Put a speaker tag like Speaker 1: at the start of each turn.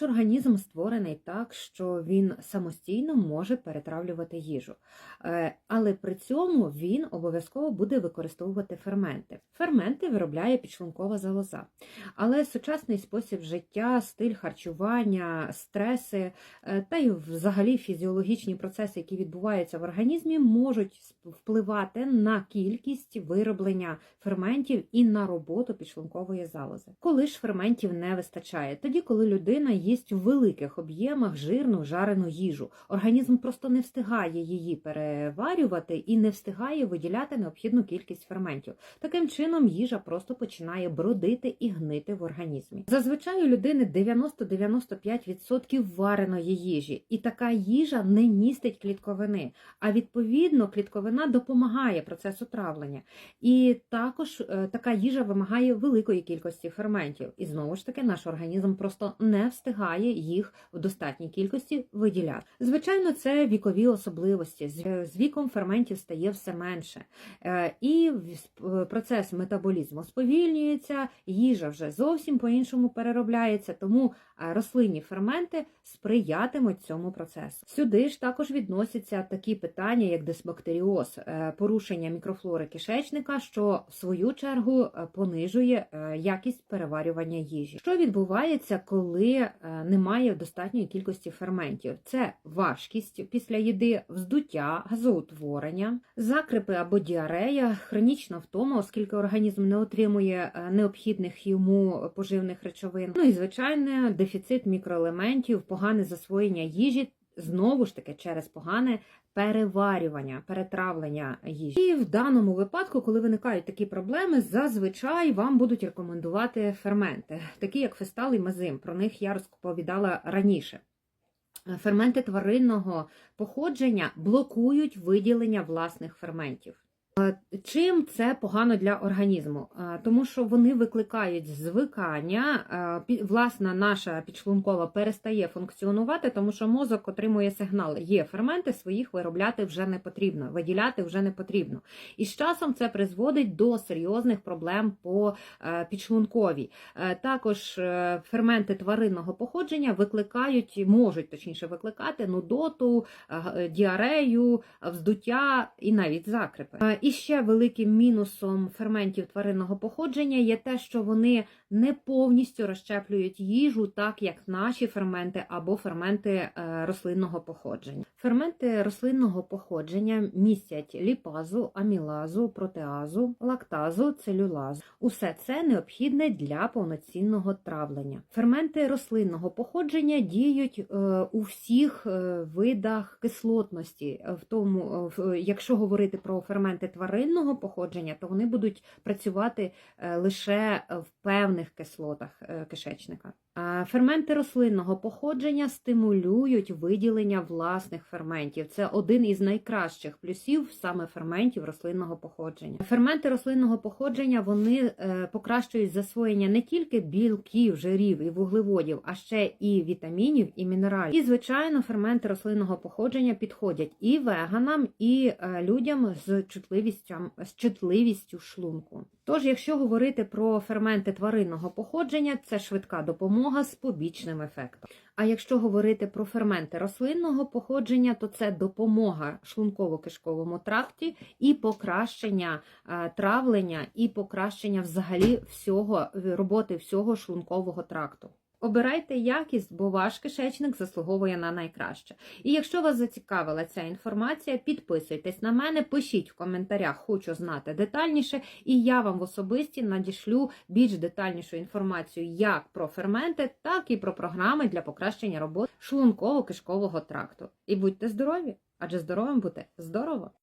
Speaker 1: Наш організм створений так, що він самостійно може перетравлювати їжу, Е, але при цьому він обов'язково буде використовувати ферменти. Ферменти виробляє підшлункова залоза. Але сучасний спосіб життя, стиль харчування, стреси е, та й взагалі фізіологічні процеси, які відбуваються в організмі, можуть впливати на кількість вироблення ферментів і на роботу підшлункової залози. Коли ж ферментів не вистачає? Тоді, коли людина їсть у великих об'ємах жирну жарену їжу, організм просто не встигає її переварювати і не встигає виділяти необхідну кількість ферментів. Таким чином, їжа просто починає бродити і гнити в організмі. Зазвичай у людини 90-95% вареної їжі, і така їжа не містить клітковини. А відповідно, клітковина допомагає процесу травлення. І також е, така їжа вимагає великої кількості ферментів. І знову ж таки, наш організм просто не встигає їх в достатній кількості виділяти. Звичайно, це вікові особливості. З з віком ферментів стає все менше. Е, І е, процес метаболізму сповільнюється, їжа вже зовсім по-іншому переробляється, тому е, рослинні ферменти сприятимуть цьому процесу. Сюди ж також відносяться такі питання, як дисбактеріоз, е, порушення мікрофлори кишечника, що в свою чергу е, понижує е, якість переварювання їжі. Що відбувається, коли е, немає достатньої кількості ферментів? Це важкість після їди, вздуття, газоутворення, закрипи або діарея, хронічна втома, оскільки організм не отримує е, необхідних йому поживних речовин. Ну і звичайно, дефіцит мікроелементів, погане засвоєння їжі. Знову ж таки, через погане переварювання, перетравлення їжі. І в даному випадку, коли виникають такі проблеми, зазвичай вам будуть рекомендувати ферменти, такі як фестал і мезим. Про них я розповідала раніше. Ферменти тваринного походження блокують виділення власних ферментів. Е, Чим це погано для організму? Е, Тому що вони викликають звикання, е, власна наша підшлункова перестає функціонувати, тому що мозок отримує сигнал. Є ферменти, своїх виробляти вже не потрібно, виділяти вже не потрібно. І з часом це призводить до серйозних проблем по підшлунковій. Також ферменти тваринного походження викликають, можуть точніше викликати нудоту, діарею, вздуття і навіть закрипи. Ще великим мінусом ферментів тваринного походження є те, що вони не повністю розщеплюють їжу, так як наші ферменти або ферменти е, рослинного походження. Ферменти рослинного походження містять ліпазу, амілазу, протеазу, лактазу, целюлазу. Усе це необхідне для повноцінного травлення. Ферменти рослинного походження діють е, у всіх е, видах кислотності. В тому, якщо говорити про ферменти тваринного походження, то вони будуть працювати е, лише в певних кислотах е, кишечника. Ферменти рослинного походження стимулюють виділення власних ферментів. Це один із найкращих плюсів саме ферментів рослинного походження. Ферменти рослинного походження вони е, покращують засвоєння не тільки білків, жирів і вуглеводів, а ще і вітамінів і мінералів. І звичайно, ферменти рослинного походження підходять і веганам, і е, людям з чутливістю, з чутливістю шлунку. Тож, якщо говорити про ферменти тваринного походження, це швидка допомога з побічним ефектом. А якщо говорити про ферменти рослинного походження, то це допомога шлунково-кишковому тракті і покращення е, травлення, і покращення взагалі всього роботи всього шлункового тракту. Обирайте якість, бо ваш кишечник заслуговує на найкраще. І якщо вас зацікавила ця інформація, підписуйтесь на мене, пишіть в коментарях, хочу знати детальніше, і я вам в особисті надішлю більш детальнішу інформацію як про ферменти, так і про програми для покращення роботи шлунково-кишкового тракту. І будьте здорові, адже здоровим бути здорово!